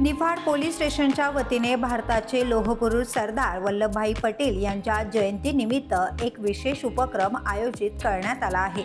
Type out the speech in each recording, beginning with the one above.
Niphad police स्टेशनच्या वतीने भारताचे लोहपुरुष सरदार वल्लभभाई पटेल यांच्या जयंतीनिमित्त एक विशेष उपक्रम आयोजित करण्यात आला आहे.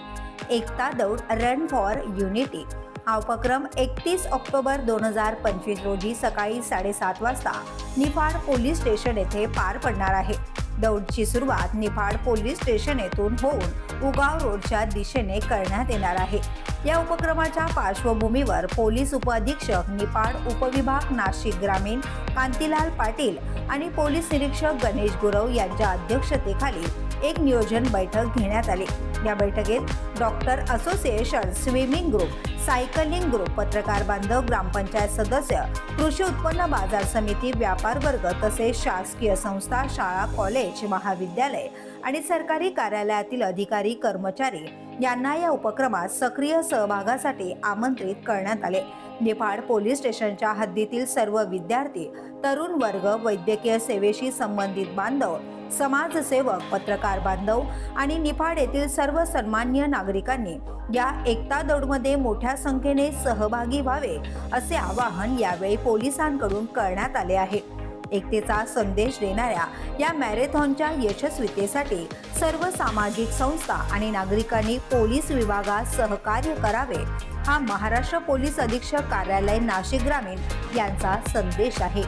एकता दौड रन फॉर युनिटी. हा उपक्रम एकतीस ऑक्टोबर दोन हजार पंचवीस रोजी सकाळी साडेसात वाजता निफाड पोलीस स्टेशन येथे पार पडणार आहे. दौडची सुरुवात निफाड पोलीस स्टेशन येथून होऊन उगाव रोडच्या दिशेने करण्यात येणार आहे. या उपक्रमाच्या पार्श्वभूमीवर पोलीस उपअधीक्षक निपाड उपविभाग नाशिक ग्रामीण कांतीलाल पाटील आणि पोलीस निरीक्षक गणेश गुरव यांच्या अध्यक्षतेखाली एक नियोजन बैठक घेण्यात आली. या बैठकीत doctor association swimming group cycling group पत्रकार बांधव ग्रामपंचायत सदस्य कृषी उत्पन्न बाजार समिती व्यापार वर्ग तसेच शासकीय संस्था शाळा कॉलेज महाविद्यालय आणि सरकारी कार्यालयातील अधिकारी कर्मचारी यांना या उपक्रमात सक्रिय सहभागासाठी आमंत्रित करण्यात आले. निफाड पोलीस स्टेशनच्या हद्दीतील सर्व विद्यार्थी तरुण वर्ग वैद्यकीय सेवेशी संबंधित बांधव समाजसेवक पत्रकार बांधव आणि निफाड येथील सर्व सन्मान्य नागरिकांनी या एकता दौडमध्ये मोठ्या संख्येने सहभागी व्हावे असे आवाहन यावेळी पोलिसांकडून करण्यात आले आहे. एकतेचा संदेश देणाऱ्या या मॅरेथॉनच्या यशस्वीतेसाठी सर्व सामाजिक संस्था आणि नागरिकांनी पोलीस विभागात सहकार्य करावे. हा महाराष्ट्र पोलीस अधीक्षक कार्यालय नाशिक ग्रामीण यांचा संदेश आहे.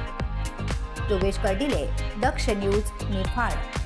योगेश कर्डिले दक्ष न्यूज निफाड.